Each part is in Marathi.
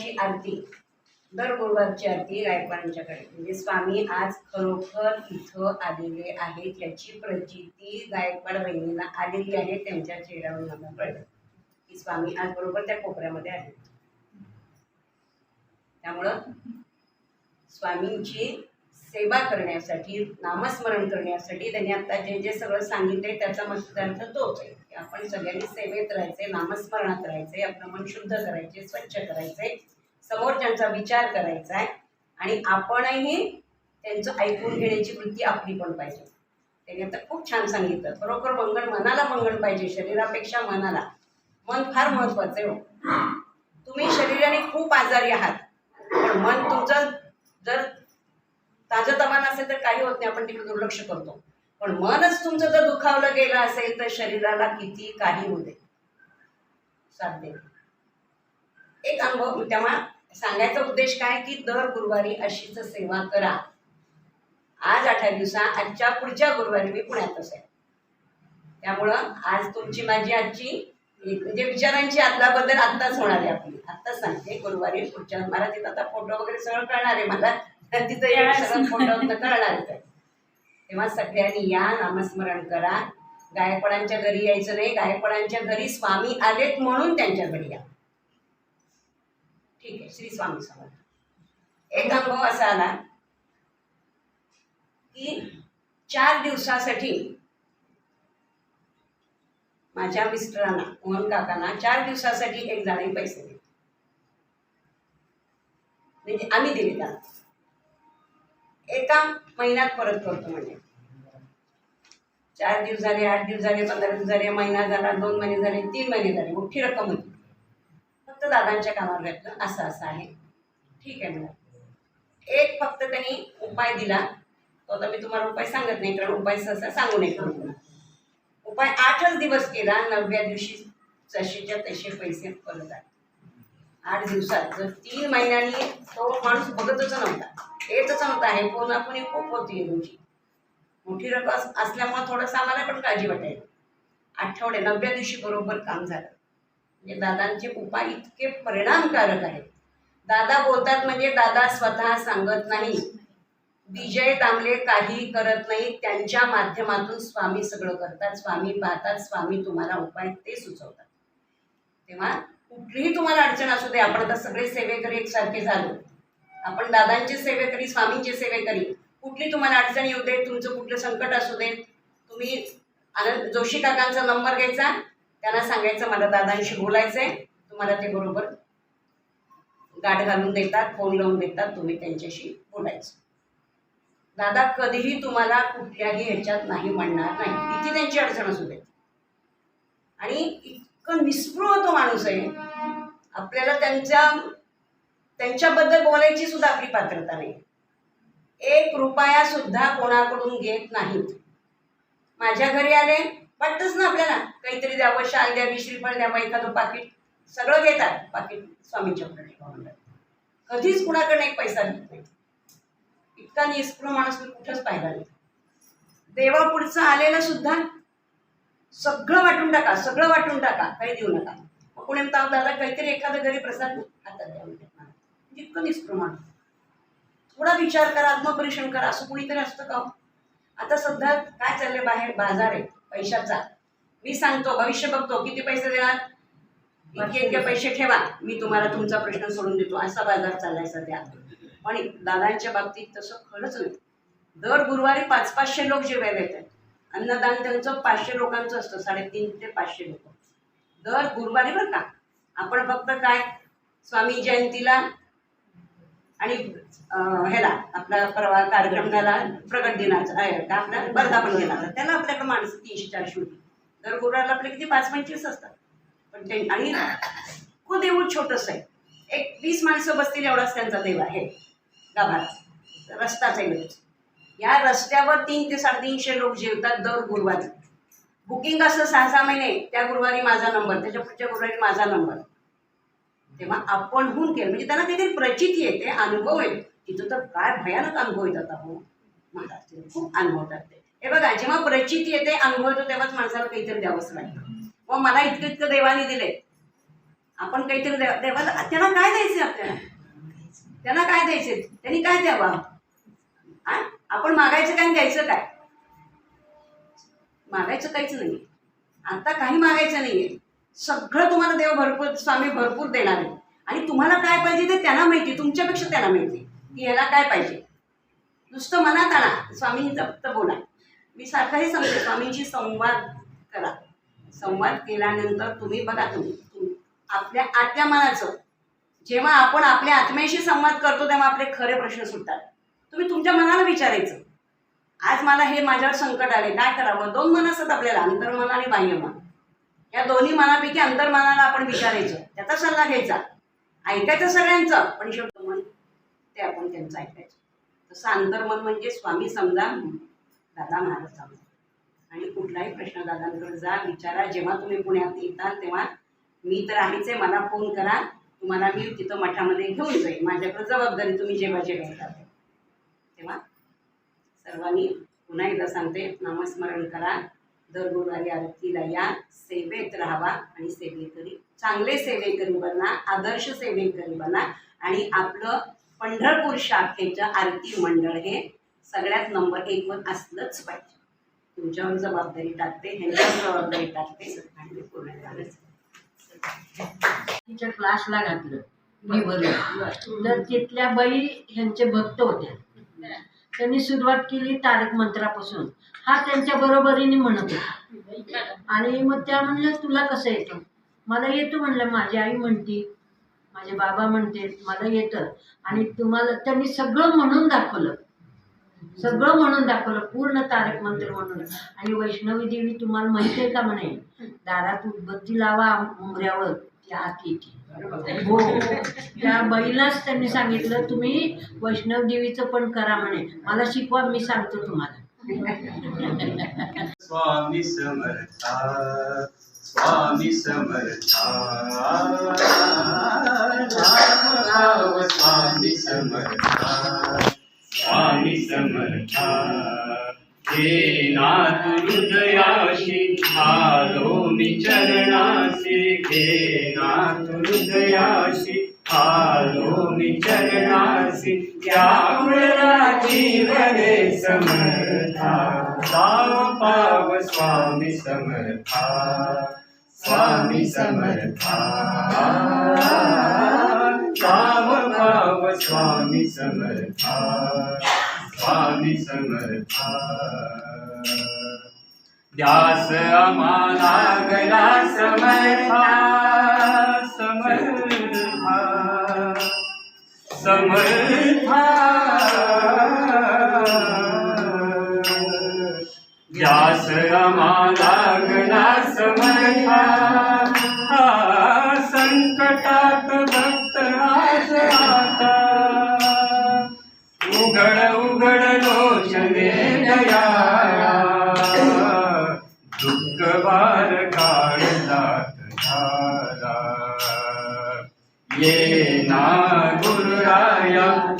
गुरुवारची आरती. दर गुरुवारची आरती गायकवाडांच्याकडे म्हणजे स्वामी आज खरोखर इथं आलेले आहेत याची प्रचिती गायकवाड बहिणीला आलेली आहे त्यांच्या चेहऱ्यावर मला कळलं. की स्वामी आज बरोबर त्या कोपऱ्यामध्ये आहेत. त्यामुळं स्वामींची सेवा करण्यासाठी नामस्मरण करण्यासाठी त्यांनी आता जे जे सगळं सांगितलंय त्याचा मतार्थ तोच आहे. की आपण सगळ्यांनी सेवेत राहायचे नामस्मरणात राहायचे आपलं मन शुद्ध करायचे स्वच्छ करायचे समोरच्यांचा विचार करायचा आहे आणि आपणही त्यांचं ऐकून घेण्याची वृत्ती आपली पण पाहिजे. त्यांनी आता खूप छान सांगितलं. खरोखर मंगळ मनाला मंगळ पाहिजे शरीरापेक्षा मनाला. मन फार महत्वाचं आहे हो. तुम्ही शरीराने खूप आजारी आहात पण मन तुमचं जर ताजं तवान असेल तर काही होत नाही आपण तिकडे दुर्लक्ष करतो. पण मनच तुमचं जर दुखावलं गेलं असेल तर शरीराला किती काही होते साध्य एक अनुभव तेव्हा सांगायचा उद्देश काय की दर गुरुवारी अशीच सेवा करा. आज अठरा दिवसा आजच्या पुढच्या गुरुवारी मी पुण्यात आहे त्यामुळं आज तुमची माझी आजची म्हणजे विचारांची आदलाबद्दल आत्ताच होणार आहे आपली. आत्ताच सांगते गुरुवारी पुढच्या मला तिथं आता फोटो वगैरे सगळं कळणार आहे मला. तिथं येऊन सगळं फोटो तेव्हा सगळ्यांनी या नामस्मरण करा. गायकवाडांच्या घरी यायचं नाही. गायकवाडांच्या घरी स्वामी आलेत म्हणून त्यांच्या घरी या. ठीक आहे श्री स्वामी समर्थ. एक अनुभव असा आला की चार दिवसासाठी माझ्या मिस्टरांना मोहन काकांना चार दिवसासाठी एक जाणे पैसे दिले. म्हणजे आम्ही दिले त्याला. एका महिन्यात परत करतो म्हणजे. चार दिवस झाले आठ दिवस झाले पंधरा दिवस झाले महिना झाला दोन महिने झाले तीन महिने झाले मोठी रक्कम होती. फक्त दादांच्या कामावर घातलं असं असं आहे. ठीक आहे मला एक फक्त त्यांनी उपाय दिला. तो आता मी तुम्हाला उपाय सांगत नाही कारण उपाय सहसा सांगू नये करून उपाय आठच दिवस केला नवव्या दिवशी जशीच्या तसे पैसे परत आले. आठ दिवसात जर तीन महिन्यांनी तो माणूस बघतच नव्हता. येतच नव्हता आहे. फोन आपण खूप होती तुमची मोठी रक्कम असल्यामुळे थोडंसं आम्हाला पण काळजी वाटायची. आठवडे नवव्या दिवशी बरोबर काम झालं. म्हणजे दादांचे उपाय इतके परिणामकारक आहेत. दादा बोलतात म्हणजे दादा स्वतः सांगत नाही. विजय दामले काही करत नाही. त्यांच्या माध्यमातून स्वामी सगळं करतात. स्वामी पाहतात. स्वामी तुम्हाला उपाय ते सुचवतात. तेव्हा कुठलीही तुम्हाला अडचण असू दे. आपण आता सगळे सेवेकरी एकसारखे झालो. आपण दादांचे स्वामींची स्वामींचे सेवेकरी कुठली तुम्हाला अडचण येऊ दे तुमचं कुठलं संकट असू दे तुम्ही आनंद जोशी काकांचा नंबर घ्यायचा त्यांना सांगायचं मला दादांशी बोलायचंय. तुम्हाला ते बरोबर गाठ घालून देतात फोन लावून देतात तुम्ही त्यांच्याशी बोलायचं. दादा कधीही तुम्हाला कुठल्याही ह्याच्यात नाही म्हणणार नाही. किती त्यांची अडचण असू दे आणि इतकं निस्पृह तो माणूस आहे. आपल्याला त्यांच्या त्यांच्याबद्दल बोलायची सुद्धा आपली पात्रता नाही. एक रुपया सुद्धा कोणाकडून घेत नाहीत. माझ्या घरी आले वाटतच ना आपल्याला. काहीतरी द्यावं शाल द्यावी श्रीफळ द्यावं एखादं पाकिट. सगळं घेतात पाकिट स्वामीच्या पुढे म्हणतात कधीच कुणाकडे एक पैसा घेत नाही इतका निष्पृह माणूस मी कुठंच पाहिला नाही. देवापुढचं आलेलं सुद्धा सगळं वाटून टाका सगळं वाटून टाका काही देऊ नका. मग पुणे म्हणतात दादा काहीतरी एखादं घरी प्रसाद हातात द्या म्हणतात मला. थोडा विचार करा आत्मपरीक्षण करा असं कुणीतरी असतं का हो? आता सध्या काय चाललंय बाहेर? बाजार आहे पैशाचा. मी सांगतो भविष्य बघतो किती पैसे देणार? इतके इतके पैसे ठेवा. मी तुम्हाला तुमचा प्रश्न सोडून देतो. असा बाजार चाललाय सध्या. पण दादांच्या बाबतीत तसं खरंच नाही. दर गुरुवारी पाच पाचशे लोक जेवायला येतात. अन्नदान त्यांचं पाचशे लोकांचं असतं साडेतीन ते पाचशे लोक. दर गुरुवारी बरं का. आपण फक्त काय? स्वामी जयंतीला आणि ह्याला आपला परवा कार्यक्रम झाला प्रगट दिनाचा आहे आपला वर्धापन दिनाचा. त्याला आपल्याकडे माणसं तीनशे चारशे होती. दर गुरुवारला आपले किती? पाच पंचवीस असतात. पण ते आणि खूप देऊळ छोटंच आहे. एक वीस माणसं बसतील एवढाच त्यांचा देव आहे. गाभात रस्ताच आहे या रस्त्यावर तीन ते साडेतीनशे लोक जेवतात दर गुरुवारी. बुकिंग असं सहा सहा महिने त्या गुरुवारी माझा नंबर त्याच्या पुढच्या गुरुवारी माझा नंबर. तेव्हा आपण होऊन केलं. म्हणजे त्यांना काहीतरी प्रचिती येते अनुभव आहे तिथं तर काय भयानक अनुभव येतात अहो. महाराज तिथे खूप अनुभवतात ते. हे बघा जेव्हा प्रचिती येते अनुभव येतो तेव्हाच माणसाला काहीतरी द्यावंच लागतं. मग मला इतकं इतकं देवाने दिले आपण काहीतरी देवा देवाला त्यांना काय द्यायचे आपल्याला? त्यांना काय द्यायचे? त्यांनी काय द्यावा? आपण मागायचं काय द्यायचं काय? मागायचं काहीच नाही आता काही मागायचं नाहीये. सगळं तुम्हाला देव भरपूर स्वामी भरपूर देणार आहे. आणि तुम्हाला काय पाहिजे ते त्यांना माहिती तुमच्यापेक्षा त्यांना माहिती. की ह्याला काय पाहिजे. नुसतं मनात आणा. स्वामी जप्त बोला. मी सारखंही सांगते स्वामींशी संवाद करा. संवाद केल्यानंतर तुम्ही बघा तुम्ही. आपल्या आतल्या मनाचं. जेव्हा आपण आपल्या आत्म्याशी संवाद करतो तेव्हा आपले खरे प्रश्न सुटतात. तुम्ही तुमच्या मनाला विचारायचं. आज मला हे माझ्यावर संकट आले काय करावं? दोन मन असतात आपल्याला अंतर्मन आणि बाह्यमन. या दोन्ही मनापैकी अंतर्मनाला आपण विचारायचं. त्याचा सल्ला घ्यायचा. ऐकायचं सगळ्यांचं. पण शेवट मन ते आपण त्यांचं ऐकायचं. तसं अंतर्मन म्हणजे स्वामी समजा दादा महाराज समजा आणि कुठलाही प्रश्न दादांकडे जा विचारा. जेव्हा तुम्ही पुण्यात येताल तेव्हा मी तर आहेच आहे. मला फोन करा. तुम्हाला मी तिथं मठामध्ये घेऊन जाईल माझ्याकडे जबाबदारी तुम्ही जेव्हा जेव्हा येतात. तेव्हा सर्वांनी पुन्हा एकदा सांगते नामस्मरण करा. दर गुरुवारी आरतीला या सेवेत राहावा आणि सेवेकरी चांगले सेवेकरी बना आदर्श सेवेकरी बना आणि आपलं पंढरपूर शाखेचं आरती मंडळ हे सगळ्यात नंबर एकवर असलंच पाहिजे. तुमच्यावर जबाबदारी टाकते ह्यांच्यावर जबाबदारी टाकते आणि मी पूर्ण तिच्या क्लासला घातलं. निवडलं तर तिथल्या बाई ह्यांचे भक्त होत्या. त्यांनी सुरुवात केली तारक मंत्रापासून. हा त्यांच्या बरोबरीने म्हणत होता. आणि मग त्या म्हणल्या तुला कसं येतं? मला येतो म्हणलं माझी आई म्हणती माझे बाबा म्हणते मला येतं. आणि तुम्हाला त्यांनी सगळं म्हणून दाखवलं. सगळं म्हणून दाखवलं पूर्ण तारक मंत्र म्हणून. आणि वैष्णवी देवी तुम्हाला माहिती आहे का म्हणे? दारात उदबत्ती लावा उमऱ्यावर ती आत येते. हो. त्या बाईलाच त्यांनी सांगितलं तुम्ही वैष्णव देवीचं पण करा म्हणे. मला शिकवा मी सांगतो तुम्हाला. स्वामी समर्था स्वामी समर्था नाम स्वामी समर्था स्वामी समर्था. हे नाथ हृदयाशी आलो मी चरणाशी हे नाथ हृदयाशी आलो मी चरणाशी त्यामुळा रे समर्था. साव पाव स्वामी समर्था स्वामी समर्था. साव पाव स्वामी समर्था स्वामी समर्था. द्यास आम्हाला गला समर्था समर्था. समर्था. व्यास आम्हाला गला समर्था.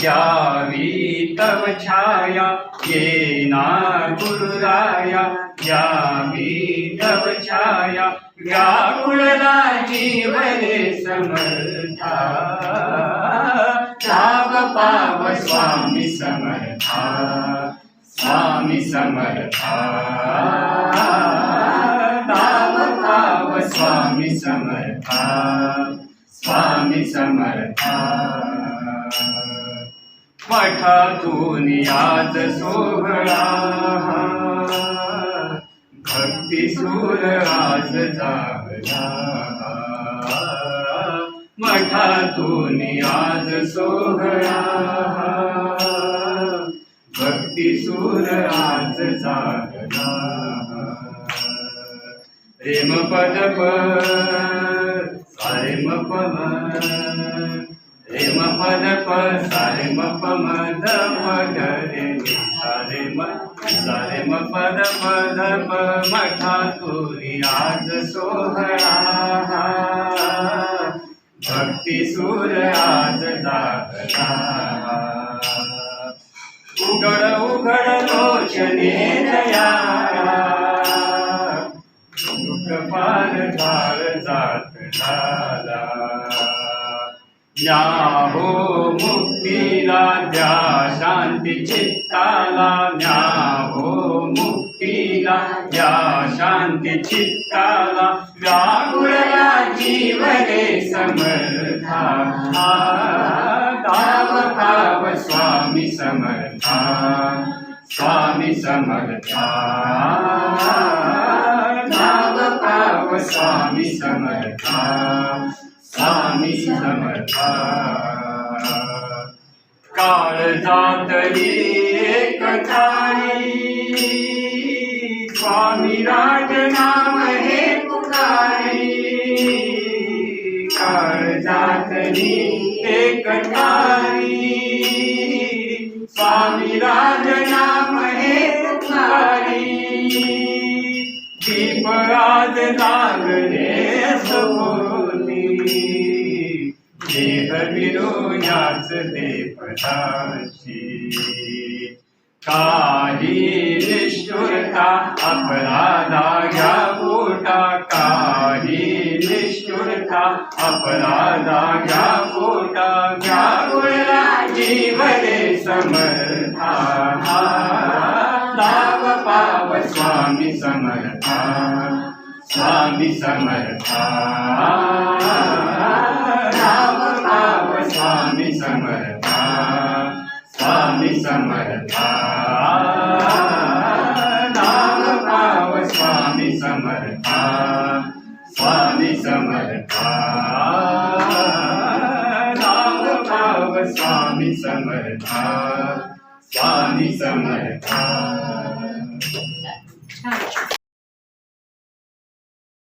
द्यावी तव छाया येना गुरुराया द्यावी तव छाया व्याकुळला जीवने समर्था. राव पाव स्वामी समर्था स्वामी समर्था. राव पाव स्वामी समर्था स्वामी समर्था. मठातून आज सोहळा. भक्ती सूर आज जागला. मठातून आज सोहळा. भक्ती सूर आज जागला. प्रेम पद सारे म पम प पद प सारे म पम द पद रे सारे म सारे म पद द प मठातून आज सोहळा. भक्ती सूर आज जागला उघड उघड लोचने दया कपाल पार जात झाला या हो मुक्तीला द्या शांती चित्ताला न्या हो मुक्तीला द्या शांती चित्ताला व्याकुळया जीव रे समर्था दाव स्वामी समर्था स्वामी समर्था. स्वामी समर्था स्वामी समर्था. काळ जातली कथाई स्वामी राज नाम हे पुकारी. काळ जातली कथाई स्वामी राज नाम हे पुकारी. लागले सभोवती देह विरो देवताशी. देवताची काही निष्ठुरता अपराधा घ्या पोटा. काही निष्ठुरता अपराधा घ्या पोटा. घ्या जीवने समर्था स्वामी समर्था राम राम स्वामी समर्था स्वामी समर्था राम राम स्वामी समर्था स्वामी समर्था राम राम स्वामी समर्था स्वामी समर्था